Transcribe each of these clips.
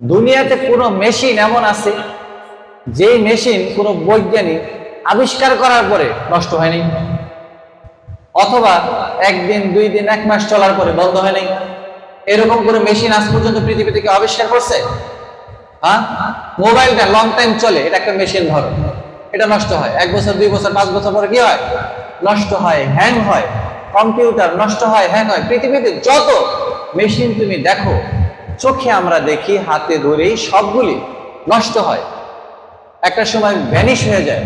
দুনিয়াতে কোনো মেশিন এমন আছে, যেই মেশিন কোনো বৈজ্ঞানিক আবিষ্কার করার পরে নষ্ট হয়নি, অথবা একদিন, দুই দিন, এক মাস চলার পরে বন্ধ হয়নি। এরকম কোনো মেশিন আজ পর্যন্ত পৃথিবীতে কেউ আবিষ্কার করছে? হ্যাঁ? মোবাইলটা লং টাইম চলে, এটা একটা মেশিন ধরো, এটা নষ্ট হয়। এক বছর, দুই বছর, পাঁচ বছর পরে কি হয়? নষ্ট হয় হ্যাং হয়। কম্পিউটার নষ্ট হয় হ্যাং হয়। পৃথিবীতে যত মেশিন তুমি দেখো চোখে আমরা দেখি, হাতে ধরেই সবগুলি নষ্ট হয়। একটা সময় ভ্যানিশ হয়ে যায়।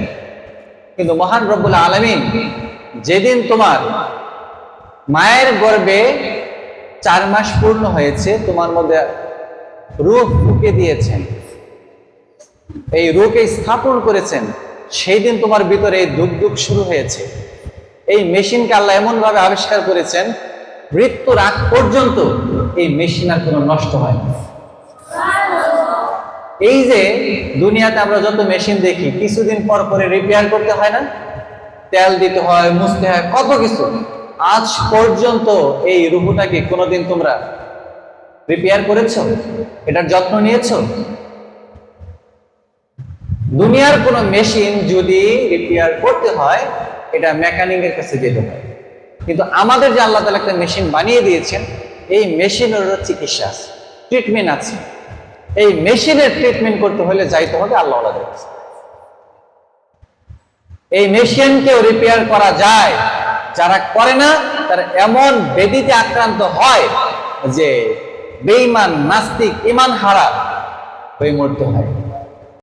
কিন্তু মহান রব্বুল আলমিন যেদিন তোমার মায়ের গর্ভে চার মাস পূর্ণ হয়েছে, তোমার মধ্যে রূপ ফুকে দিয়েছেন। এই রূপে স্থাপন করেছেন সেই দিন তোমার ভিতরে এই দুঃখ শুরু হয়েছে। এই মেশিনকে আল্লাহ এমন ভাবে আবিষ্কার করেছেন মৃত্যুর আগ পর্যন্ত এই মেশিন আর কোনো নষ্ট হয় না। এই যে দুনিয়াতে আমরা যত মেশিন দেখি, কিছুদিন পর পরে রিপেয়ার করতে হয় না? তেল দিতে হয়, মুছতে হয়, কত কিছু। আজ পর্যন্ত এই রুহুটাকে কোনোদিন তোমরা রিপেয়ার করেছ? এটার যত্ন নিয়েছো? দুনিয়ার কোনো মেশিন যদি রিপেয়ার করতে হয়, এটা মেকানিকের কাছে যেতে হয়। কিন্তু আমাদের যে আল্লাহ তালা একটা মেশিন বানিয়ে দিয়েছেন, এই মেশিনের চিকিৎসা আছে ট্রিটমেন্ট আছে। এই মেশিনের ট্রিটমেন্ট করতে হলে যাইতে হবে আল্লাহ কাছে। এই মেশিনকেও রিপেয়ার করা যায়, যারা করে না, তারা এমন বেদিতে আক্রান্ত হয় যে বেইমান নাস্তিক ইমান হারা হয়ে মরতে হয়।